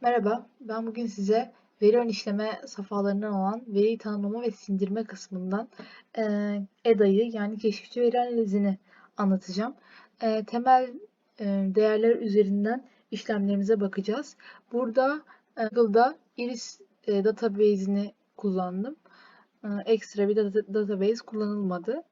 Merhaba, ben bugün size veri ön işleme safhalarından olan veri tanımlama ve sindirme kısmından eee EDA'yı yani keşifçi veri analizini anlatacağım. Eee, temel eee, değerler üzerinden işlemlerimize bakacağız. Burada eee, Google'da Iris eee, database'ini kullandım. Eee, ekstra bir data- database kullanılmadı.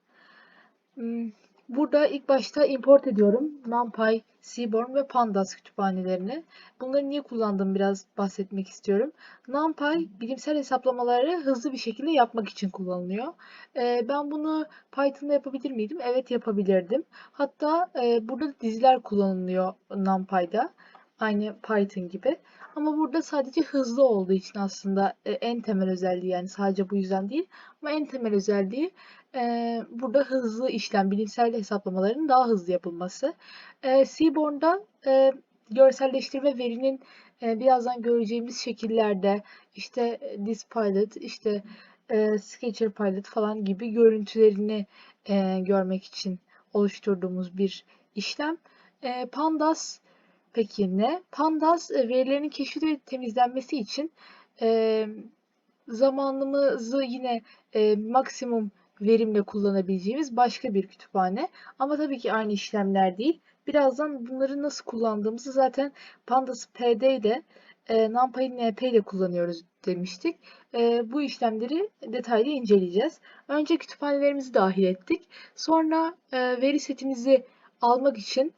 Burada ilk başta import ediyorum NumPy, Seaborn ve Pandas kütüphanelerini. Bunları niye kullandığımı biraz bahsetmek istiyorum. NumPy bilimsel hesaplamaları hızlı bir şekilde yapmak için kullanılıyor. Ee, ben bunu Python'da yapabilir miydim? Evet yapabilirdim. Hatta e, burada da diziler kullanılıyor NumPy'da. Aynı Python gibi. Ama burada sadece hızlı olduğu için aslında e, en temel özelliği yani sadece bu yüzden değil. Ama en temel özelliği e, burada hızlı işlem, bilimsel hesaplamaların daha hızlı yapılması. E, Seaborn'da e, görselleştirme verinin e, birazdan göreceğimiz şekillerde işte Dispilot, işte e, Sketcher Pilot falan gibi görüntülerini e, görmek için oluşturduğumuz bir işlem. E, Pandas peki ne? Pandas e, verilerin keşfi ve temizlenmesi için e, zamanımızı yine e, maksimum verimle kullanabileceğimiz başka bir kütüphane. Ama tabii ki aynı işlemler değil. Birazdan bunları nasıl kullandığımızı zaten Pandas PD ile e, NumPy NP ile kullanıyoruz demiştik. E, bu işlemleri detaylı inceleyeceğiz. Önce kütüphanelerimizi dahil ettik. Sonra e, veri setimizi almak için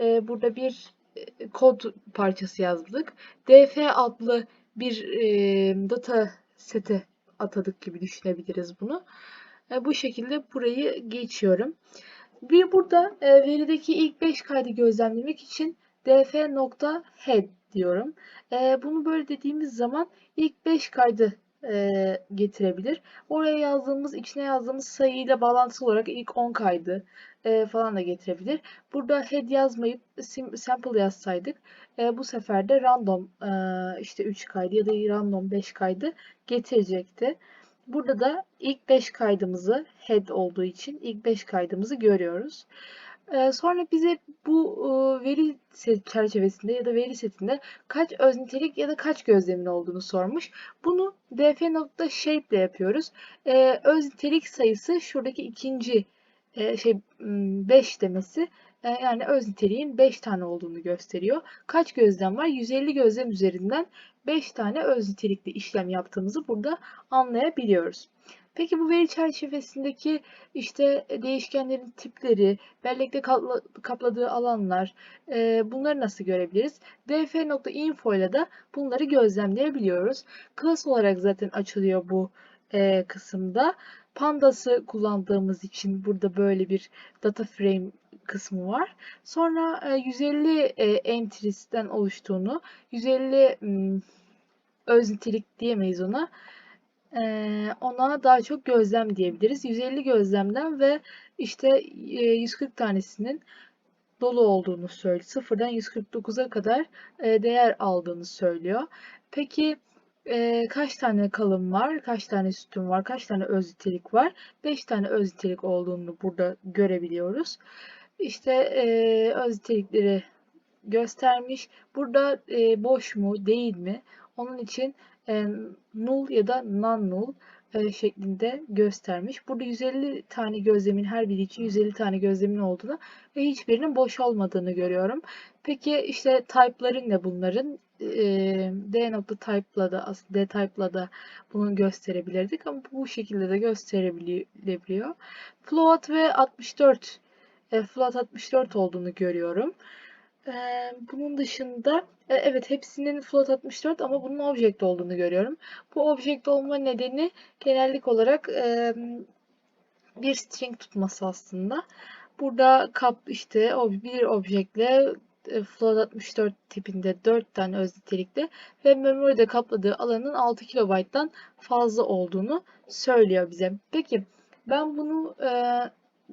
e, burada bir e, kod parçası yazdık. df adlı bir e, data sete atadık gibi düşünebiliriz bunu. E, bu şekilde burayı geçiyorum. Bir burada e, verideki ilk 5 kaydı gözlemlemek için df.head diyorum. E, bunu böyle dediğimiz zaman ilk 5 kaydı getirebilir. Oraya yazdığımız, içine yazdığımız sayıyla bağlantılı olarak ilk 10 kaydı falan da getirebilir. Burada head yazmayıp sample yazsaydık bu sefer de random işte 3 kaydı ya da random 5 kaydı getirecekti. Burada da ilk 5 kaydımızı head olduğu için ilk 5 kaydımızı görüyoruz. Ee, sonra bize bu e, veri çerçevesinde ya da veri setinde kaç öz nitelik ya da kaç gözlemin olduğunu sormuş. Bunu df.shape ile yapıyoruz. Ee, öz nitelik sayısı şuradaki ikinci e, şey 5 demesi e, yani öz niteliğin 5 tane olduğunu gösteriyor. Kaç gözlem var? 150 gözlem üzerinden 5 tane öz nitelikli işlem yaptığımızı burada anlayabiliyoruz. Peki bu veri çerçevesindeki işte değişkenlerin tipleri, bellekte kapladığı alanlar, e, bunları nasıl görebiliriz? df.info ile de bunları gözlemleyebiliyoruz. Class olarak zaten açılıyor bu e, kısımda. Pandas'ı kullandığımız için burada böyle bir data frame kısmı var. Sonra 150 e, entries'ten oluştuğunu, 150 öz nitelik diyemeyiz ona. Ona daha çok gözlem diyebiliriz. 150 gözlemden ve işte 140 tanesinin dolu olduğunu söylüyor. Sıfırdan 149'a kadar değer aldığını söylüyor. Peki e, kaç tane kalım var, kaç tane sütun var, kaç tane öz nitelik var? 5 tane öz nitelik olduğunu burada görebiliyoruz. İşte e, öz nitelikleri göstermiş. Burada e, boş mu, değil mi? Onun için e, null ya da non-null e, şeklinde göstermiş. Burada 150 tane gözlemin her biri için 150 tane gözlemin olduğunu ve hiçbirinin boş olmadığını görüyorum. Peki işte type'ların ne bunların? D nokta type'la da aslında D type'la da bunu gösterebilirdik ama bu şekilde de gösterebiliyor. Float ve 64 float 64 olduğunu görüyorum. Bunun dışında evet hepsinin float 64 ama bunun object olduğunu görüyorum. Bu object olma nedeni genellik olarak bir string tutması aslında. Burada kap işte bir objektle float 64 tipinde 4 tane öz nitelikli ve memoride kapladığı alanın 6 KB'dan fazla olduğunu söylüyor bize. Peki ben bunu e,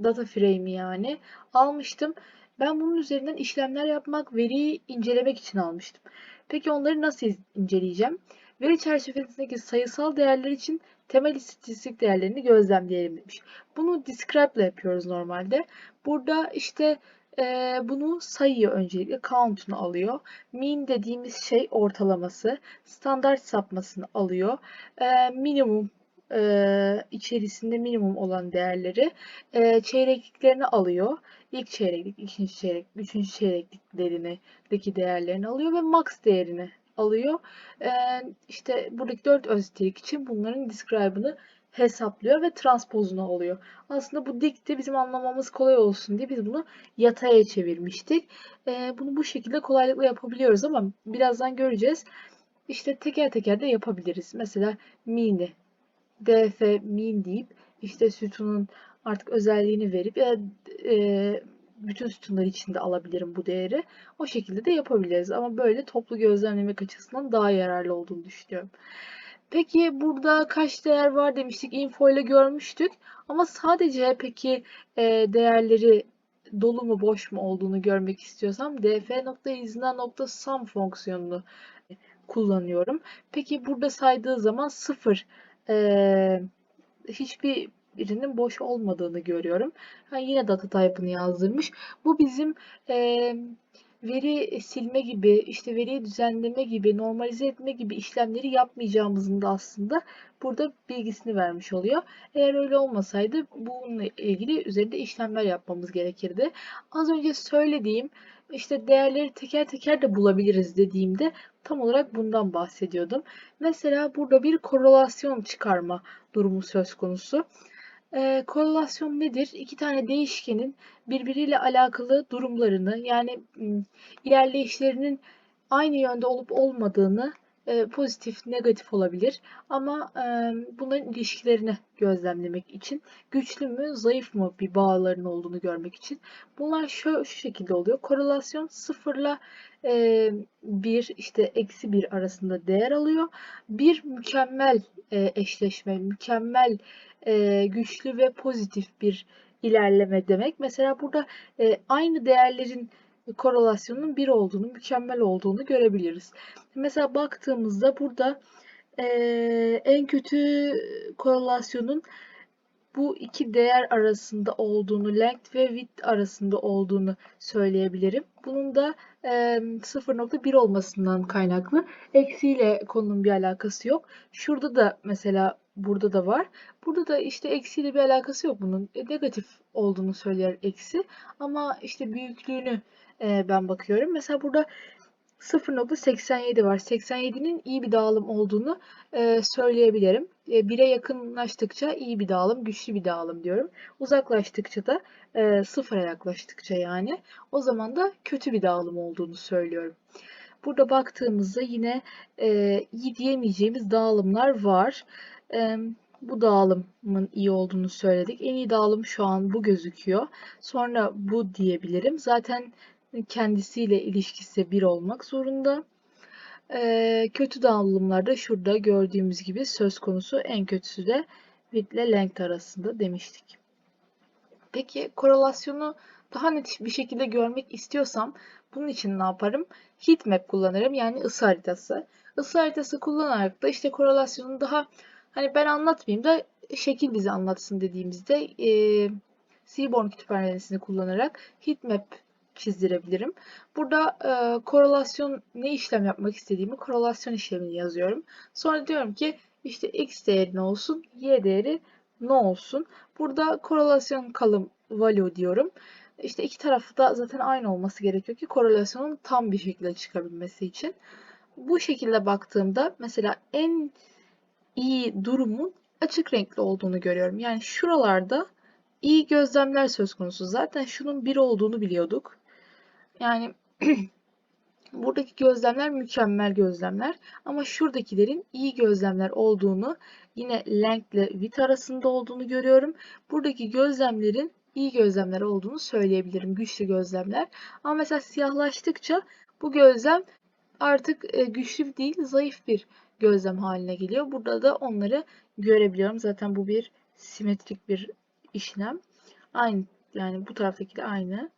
data frame'i yani almıştım. Ben bunun üzerinden işlemler yapmak, veriyi incelemek için almıştım. Peki onları nasıl inceleyeceğim? Veri çerçevesindeki sayısal değerler için temel istatistik değerlerini gözlemleyelim demiş. Bunu describe ile yapıyoruz normalde. Burada işte Ee, bunu sayıyor öncelikle. Count'unu alıyor. Mean dediğimiz şey ortalaması. Standart sapmasını alıyor. Ee, minimum e, içerisinde minimum olan değerleri e, çeyrekliklerini alıyor. İlk çeyreklik, ikinci çeyrek, üçüncü çeyrekliklerindeki değerlerini alıyor ve max değerini alıyor. E, işte buradaki dört özellik için bunların describe'ını hesaplıyor ve transpozunu alıyor. Aslında bu dikti bizim anlamamız kolay olsun diye biz bunu yataya çevirmiştik. E, bunu bu şekilde kolaylıkla yapabiliyoruz ama birazdan göreceğiz. İşte teker teker de yapabiliriz. Mesela mini df min deyip işte sütunun artık özelliğini verip ya e, bütün sütunlar içinde alabilirim bu değeri. O şekilde de yapabiliriz. Ama böyle toplu gözlemlemek açısından daha yararlı olduğunu düşünüyorum. Peki burada kaç değer var demiştik. Info ile görmüştük. Ama sadece peki e, değerleri dolu mu boş mu olduğunu görmek istiyorsam df.isna.sum fonksiyonunu kullanıyorum. Peki burada saydığı zaman 0 e, hiçbir birinin boş olmadığını görüyorum. Ha, yine data type'ını yazdırmış. Bu bizim e, veri silme gibi, işte veriyi düzenleme gibi, normalize etme gibi işlemleri yapmayacağımızın da aslında burada bilgisini vermiş oluyor. Eğer öyle olmasaydı bununla ilgili üzerinde işlemler yapmamız gerekirdi. Az önce söylediğim işte değerleri teker teker de bulabiliriz dediğimde tam olarak bundan bahsediyordum. Mesela burada bir korelasyon çıkarma durumu söz konusu. E, korelasyon nedir? İki tane değişkenin birbiriyle alakalı durumlarını yani ilerleyişlerinin aynı yönde olup olmadığını e, pozitif, negatif olabilir. Ama e, bunların ilişkilerini gözlemlemek için güçlü mü, zayıf mı bir bağların olduğunu görmek için. Bunlar şu, şu şekilde oluyor. Korelasyon sıfırla e, bir işte eksi bir arasında değer alıyor. Bir mükemmel e, eşleşme, mükemmel e, güçlü ve pozitif bir ilerleme demek. Mesela burada e, aynı değerlerin korelasyonun bir olduğunu, mükemmel olduğunu görebiliriz. Mesela baktığımızda burada e, en kötü korelasyonun bu iki değer arasında olduğunu, length ve width arasında olduğunu söyleyebilirim. Bunun da e, 0.1 olmasından kaynaklı. Eksiyle konunun bir alakası yok. Şurada da mesela burada da var. Burada da işte eksiyle bir alakası yok bunun. E, negatif olduğunu söyler eksi. Ama işte büyüklüğünü e, ben bakıyorum. Mesela burada 0.87 var. 87'nin iyi bir dağılım olduğunu e, söyleyebilirim. E, 1'e yakınlaştıkça iyi bir dağılım, güçlü bir dağılım diyorum. Uzaklaştıkça da e, sıfıra yaklaştıkça yani o zaman da kötü bir dağılım olduğunu söylüyorum. Burada baktığımızda yine e, iyi diyemeyeceğimiz dağılımlar var. E, bu dağılımın iyi olduğunu söyledik. En iyi dağılım şu an bu gözüküyor. Sonra bu diyebilirim. Zaten kendisiyle ilişkisi bir olmak zorunda. Ee, kötü dağılımlarda şurada gördüğümüz gibi söz konusu en kötüsü de width ile length arasında demiştik. Peki korelasyonu daha net bir şekilde görmek istiyorsam bunun için ne yaparım? Heatmap kullanırım yani ısı haritası. Isı haritası kullanarak da işte korelasyonu daha hani ben anlatmayayım da şekil bize anlatsın dediğimizde e, Seaborn kütüphanesini kullanarak heatmap çizdirebilirim. Burada e, korelasyon ne işlem yapmak istediğimi korelasyon işlemini yazıyorum. Sonra diyorum ki işte x değeri ne olsun, y değeri ne olsun. Burada korelasyon kalım value diyorum. İşte iki tarafı da zaten aynı olması gerekiyor ki korelasyonun tam bir şekilde çıkabilmesi için. Bu şekilde baktığımda mesela en iyi durumun açık renkli olduğunu görüyorum. Yani şuralarda iyi gözlemler söz konusu. Zaten şunun bir olduğunu biliyorduk. Yani buradaki gözlemler mükemmel gözlemler ama şuradakilerin iyi gözlemler olduğunu yine length ile width arasında olduğunu görüyorum. Buradaki gözlemlerin iyi gözlemler olduğunu söyleyebilirim. Güçlü gözlemler. Ama mesela siyahlaştıkça bu gözlem artık e, güçlü değil, zayıf bir gözlem haline geliyor. Burada da onları görebiliyorum. Zaten bu bir simetrik bir işlem. Aynı yani bu taraftaki de aynı.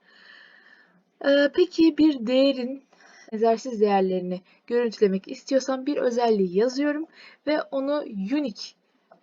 Ee, peki bir değerin egzersiz değerlerini görüntülemek istiyorsam bir özelliği yazıyorum ve onu unique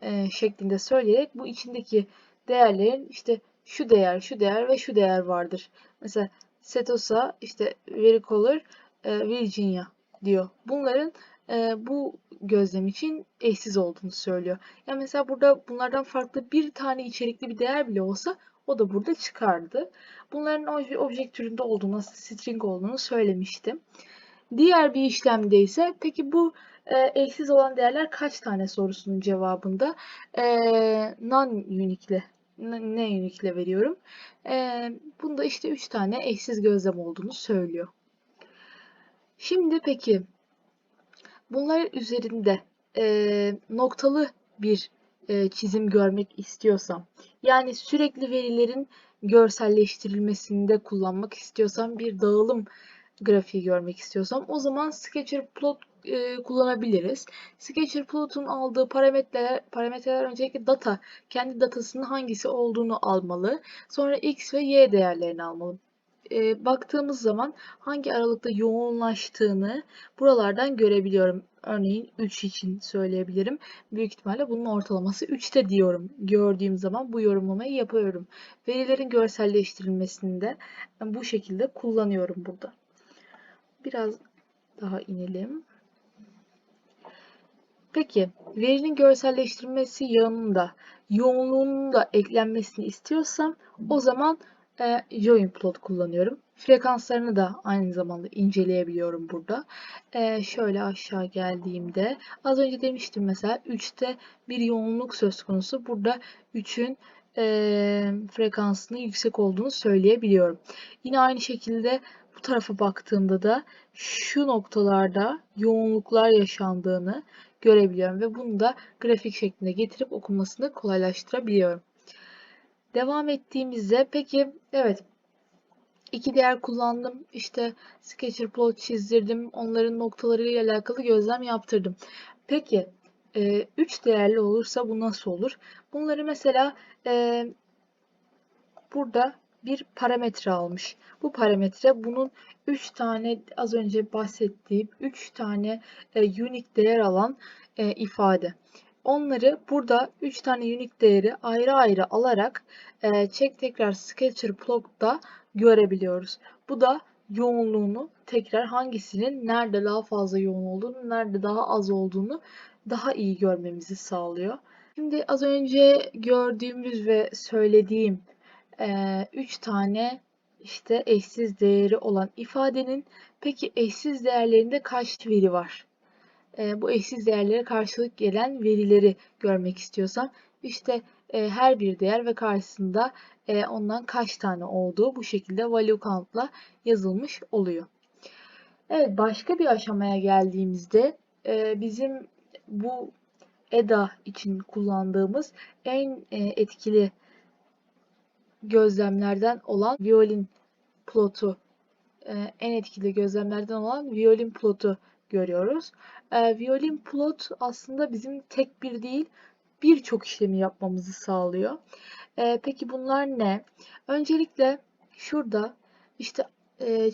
e, şeklinde söyleyerek bu içindeki değerlerin işte şu değer, şu değer ve şu değer vardır. Mesela Setosa, işte Vericolor, e, Virginia diyor. Bunların e, bu gözlem için eşsiz olduğunu söylüyor. Yani mesela burada bunlardan farklı bir tane içerikli bir değer bile olsa o da burada çıkardı. Bunların obje, türünde olduğunu, string olduğunu söylemiştim. Diğer bir işlemde ise peki bu eşsiz olan değerler kaç tane sorusunun cevabında e, non-unique'le ne unique'le veriyorum. E, bunda işte 3 tane eşsiz gözlem olduğunu söylüyor. Şimdi peki bunlar üzerinde e, noktalı bir e, çizim görmek istiyorsam, yani sürekli verilerin görselleştirilmesinde kullanmak istiyorsam bir dağılım grafiği görmek istiyorsam o zaman Sketcher Plot e, kullanabiliriz. Sketcher Plot'un aldığı parametreler, parametreler öncelikle data, kendi datasının hangisi olduğunu almalı. Sonra x ve y değerlerini almalı. E, baktığımız zaman hangi aralıkta yoğunlaştığını buralardan görebiliyorum. Örneğin 3 için söyleyebilirim. Büyük ihtimalle bunun ortalaması 3'te diyorum. Gördüğüm zaman bu yorumlamayı yapıyorum. Verilerin görselleştirilmesinde bu şekilde kullanıyorum burada. Biraz daha inelim. Peki verinin görselleştirilmesi yanında yoğunluğunun da eklenmesini istiyorsam o zaman e, join plot kullanıyorum. Frekanslarını da aynı zamanda inceleyebiliyorum burada. E, şöyle aşağı geldiğimde az önce demiştim mesela 3'te bir yoğunluk söz konusu. Burada 3'ün e, frekansının yüksek olduğunu söyleyebiliyorum. Yine aynı şekilde bu tarafa baktığımda da şu noktalarda yoğunluklar yaşandığını görebiliyorum ve bunu da grafik şeklinde getirip okunmasını kolaylaştırabiliyorum. Devam ettiğimizde peki evet iki değer kullandım. İşte sketcher plot çizdirdim. Onların noktalarıyla alakalı gözlem yaptırdım. Peki 3 e, değerli olursa bu nasıl olur? Bunları mesela e, burada bir parametre almış. Bu parametre bunun 3 tane az önce bahsettiğim 3 tane e, unique değer alan e, ifade. Onları burada 3 tane unique değeri ayrı ayrı alarak e, check tekrar sketcher plot'ta görebiliyoruz. Bu da yoğunluğunu tekrar hangisinin nerede daha fazla yoğun olduğunu, nerede daha az olduğunu daha iyi görmemizi sağlıyor. Şimdi az önce gördüğümüz ve söylediğim 3 tane işte eşsiz değeri olan ifadenin peki eşsiz değerlerinde kaç veri var? Bu eşsiz değerlere karşılık gelen verileri görmek istiyorsam işte her bir değer ve karşısında ondan kaç tane olduğu bu şekilde value count'la yazılmış oluyor. Evet başka bir aşamaya geldiğimizde bizim bu EDA için kullandığımız en etkili gözlemlerden olan violin plotu e, en etkili gözlemlerden olan violin plotu görüyoruz. E, violin plot aslında bizim tek bir değil birçok işlemi yapmamızı sağlıyor. E, peki bunlar ne? Öncelikle şurada işte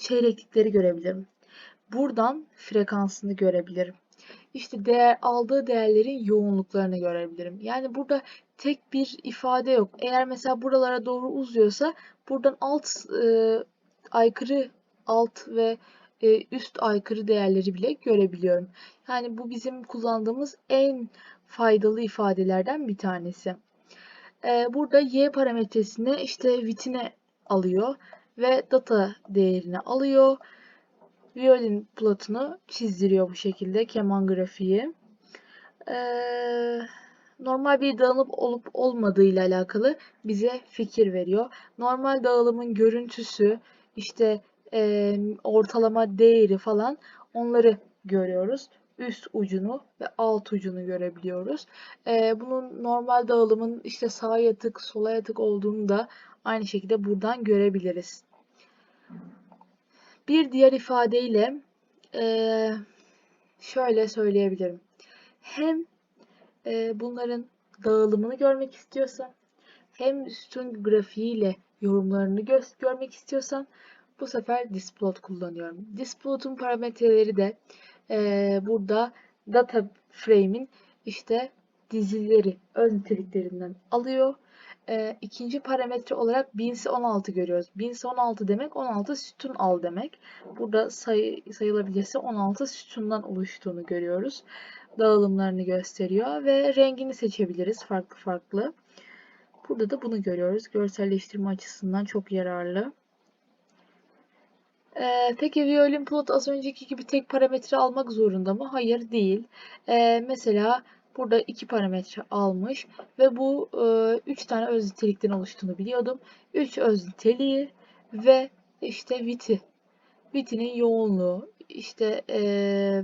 çeyreklikleri görebilirim. Buradan frekansını görebilirim. İşte değer aldığı değerlerin yoğunluklarını görebilirim. Yani burada tek bir ifade yok. Eğer mesela buralara doğru uzuyorsa buradan alt e, aykırı alt ve e, üst aykırı değerleri bile görebiliyorum. Yani bu bizim kullandığımız en faydalı ifadelerden bir tanesi. E, burada y parametresini işte vitine alıyor ve data değerini alıyor. Violin plotunu çizdiriyor bu şekilde keman grafiği. Eee normal bir dağılıp olup olmadığı ile alakalı bize fikir veriyor. Normal dağılımın görüntüsü, işte e, ortalama değeri falan onları görüyoruz. Üst ucunu ve alt ucunu görebiliyoruz. E, bunun normal dağılımın işte sağa yatık, sola yatık olduğunu da aynı şekilde buradan görebiliriz. Bir diğer ifadeyle e, şöyle söyleyebilirim. Hem e, bunların dağılımını görmek istiyorsan hem sütun grafiğiyle yorumlarını gö görmek istiyorsan bu sefer displot kullanıyorum. Displot'un parametreleri de e, burada data frame'in işte dizileri ön niteliklerinden alıyor. e, ikinci parametre olarak binsi 16 görüyoruz. Binsi 16 demek 16 sütun al demek. Burada sayı, sayılabilirse 16 sütundan oluştuğunu görüyoruz. Dağılımlarını gösteriyor ve rengini seçebiliriz farklı farklı. Burada da bunu görüyoruz. Görselleştirme açısından çok yararlı. Ee, peki violin plot az önceki gibi tek parametre almak zorunda mı? Hayır değil. Ee, mesela burada iki parametre almış ve bu e, üç tane öz nitelikten oluştuğunu biliyordum. Üç öz niteliği ve işte viti. Vitinin yoğunluğu, işte e,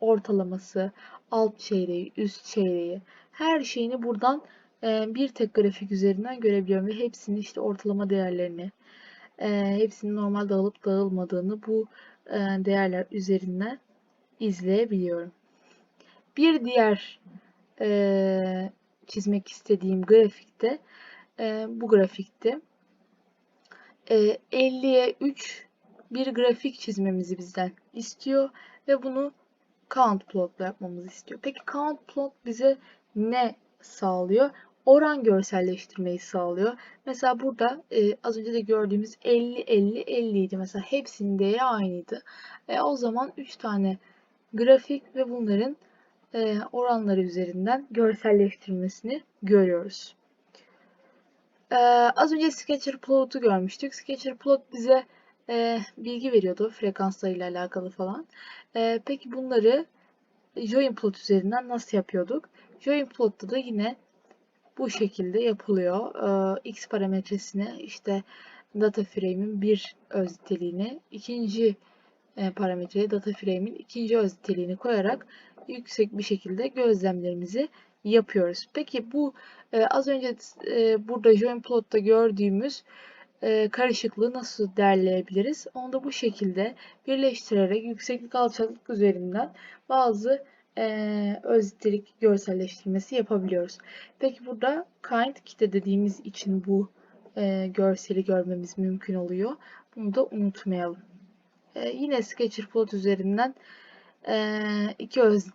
ortalaması, alt çeyreği, üst çeyreği her şeyini buradan e, bir tek grafik üzerinden görebiliyorum ve hepsinin işte ortalama değerlerini, e, hepsinin normal dağılıp dağılmadığını bu e, değerler üzerinden izleyebiliyorum. Bir diğer e, çizmek istediğim grafikte e, bu grafikte e, 50'ye 3 bir grafik çizmemizi bizden istiyor ve bunu count plotla yapmamızı istiyor. Peki count plot bize ne sağlıyor? Oran görselleştirmeyi sağlıyor. Mesela burada e, az önce de gördüğümüz 50 50 50 idi. Mesela hepsinin değeri aynıydı. E, o zaman 3 tane grafik ve bunların e, oranları üzerinden görselleştirmesini görüyoruz. E, az önce Sketcher plot'u görmüştük. Sketcher plot bize e, bilgi veriyordu frekanslarıyla alakalı falan. E, peki bunları join plot üzerinden nasıl yapıyorduk? Join plot'ta da yine bu şekilde yapılıyor. E, X parametresine işte data frame'in bir öz niteliğini, ikinci e, parametreye data frame'in ikinci öz niteliğini koyarak yüksek bir şekilde gözlemlerimizi yapıyoruz. Peki bu e, az önce e, burada join plot'ta gördüğümüz e, karışıklığı nasıl derleyebiliriz? Onu da bu şekilde birleştirerek yükseklik alçaklık üzerinden bazı e, görselleştirmesi yapabiliyoruz. Peki burada kind kitle dediğimiz için bu e, görseli görmemiz mümkün oluyor. Bunu da unutmayalım. E, yine Sketcher plot üzerinden e, iki öz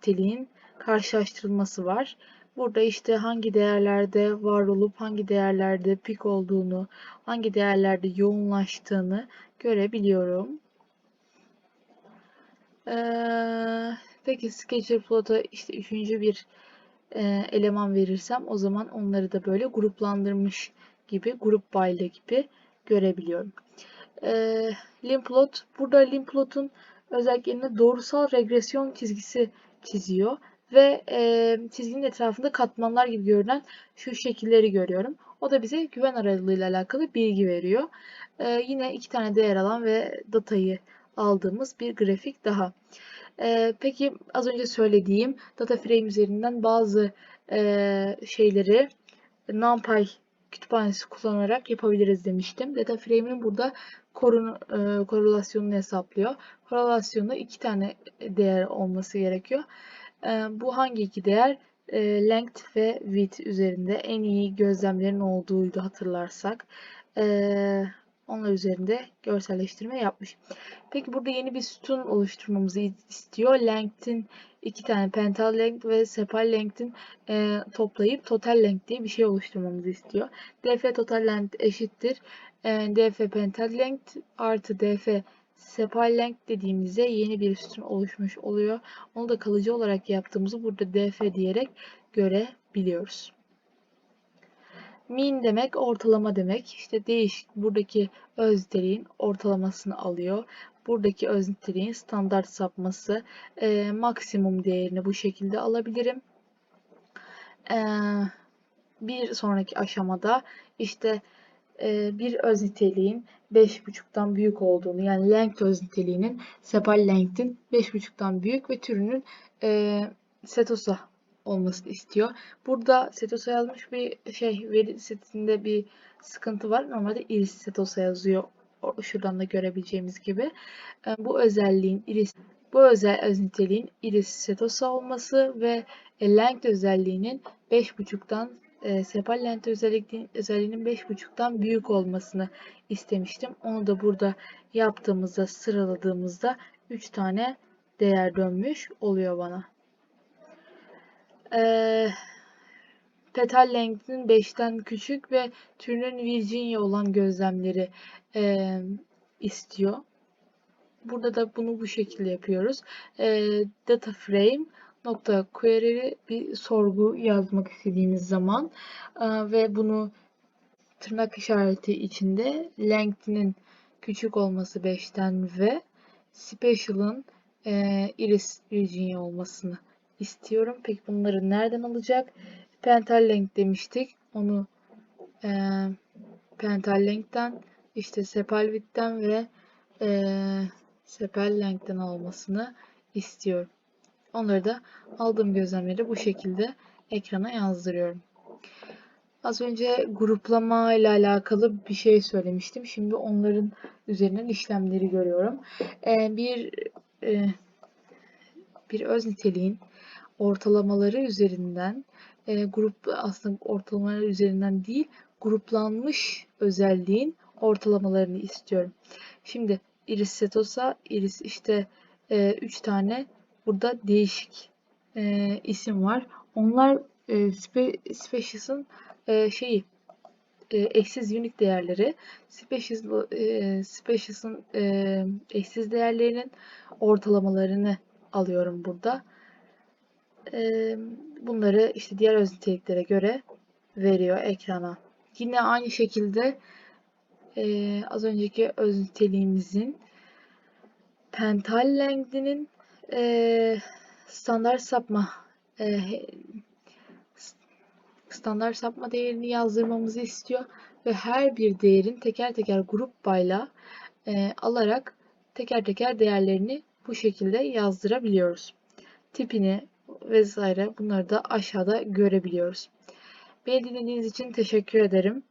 karşılaştırılması var. Burada işte hangi değerlerde var olup hangi değerlerde pik olduğunu, hangi değerlerde yoğunlaştığını görebiliyorum. Ee, peki Sketcher plot'a işte üçüncü bir e, eleman verirsem o zaman onları da böyle gruplandırmış gibi, grup by gibi görebiliyorum. Ee, limplot, burada limplot'un özelliklerinde doğrusal regresyon çizgisi çiziyor ve e, çizginin etrafında katmanlar gibi görünen şu şekilleri görüyorum. O da bize güven aralığıyla alakalı bilgi veriyor. E, yine iki tane değer alan ve datayı aldığımız bir grafik daha. E, peki az önce söylediğim data frame üzerinden bazı e, şeyleri NumPy kütüphanesi kullanarak yapabiliriz demiştim. Data frame'in burada korun, e, korelasyonunu hesaplıyor. Korelasyonda iki tane değer olması gerekiyor. Ee, bu hangi iki değer? Ee, length ve width üzerinde en iyi gözlemlerin olduğuydu hatırlarsak. Ee, onlar üzerinde görselleştirme yapmış. Peki burada yeni bir sütun oluşturmamızı istiyor. Length'in iki tane pental length ve sepal length'in e, toplayıp total length diye bir şey oluşturmamızı istiyor. df total length eşittir. E, df pental length artı df sepal length dediğimizde yeni bir sütun oluşmuş oluyor. Onu da kalıcı olarak yaptığımızı burada df diyerek görebiliyoruz. Mean demek ortalama demek. İşte değişik buradaki öz niteliğin ortalamasını alıyor. Buradaki öz niteliğin standart sapması e, maksimum değerini bu şekilde alabilirim. E, bir sonraki aşamada işte e, bir öz niteliğin 5.5'tan büyük olduğunu yani length öz niteliğinin sepal length'in 5.5'tan büyük ve türünün e, setosa olmasını istiyor. Burada setosa yazmış bir şey veri setinde bir sıkıntı var. Normalde iris setosa yazıyor. Şuradan da görebileceğimiz gibi. E, bu özelliğin iris bu özel öz niteliğin iris setosa olması ve length özelliğinin 5.5'tan e, sepal lent özelliğinin, özelliğinin 5.5'tan büyük olmasını istemiştim. Onu da burada yaptığımızda sıraladığımızda 3 tane değer dönmüş oluyor bana. Ee, petal length'in 5'ten küçük ve türünün Virginia olan gözlemleri eee, istiyor. Burada da bunu bu şekilde yapıyoruz. Eee, data frame nokta query bir sorgu yazmak istediğimiz zaman eee, ve bunu tırnak işareti içinde length'inin küçük olması 5'ten ve special'ın eee iris Virginia olmasını istiyorum. Peki bunları nereden alacak? Pental length demiştik. Onu eee pental length'ten işte sepal width'ten ve eee sepal length'ten almasını istiyorum. Onları da aldığım gözlemleri bu şekilde ekrana yazdırıyorum. Az önce gruplama ile alakalı bir şey söylemiştim. Şimdi onların üzerinden işlemleri görüyorum. Ee, bir e, bir öz niteliğin ortalamaları üzerinden e, grup aslında ortalamaları üzerinden değil gruplanmış özelliğin ortalamalarını istiyorum. Şimdi iris setosa iris işte 3 tane burada değişik e, isim var. Onlar e, spe, species'ın e, şeyi e, eşsiz unique değerleri species e, species'ın e, eşsiz değerlerinin ortalamalarını alıyorum burada. E, bunları işte diğer öz niteliklere göre veriyor ekrana. Yine aynı şekilde e, az önceki öz niteliğimizin pental length'inin e, standart sapma e, standart sapma değerini yazdırmamızı istiyor ve her bir değerin teker teker grup bayla e, alarak teker teker değerlerini bu şekilde yazdırabiliyoruz. Tipini vesaire bunları da aşağıda görebiliyoruz. Beni dinlediğiniz için teşekkür ederim.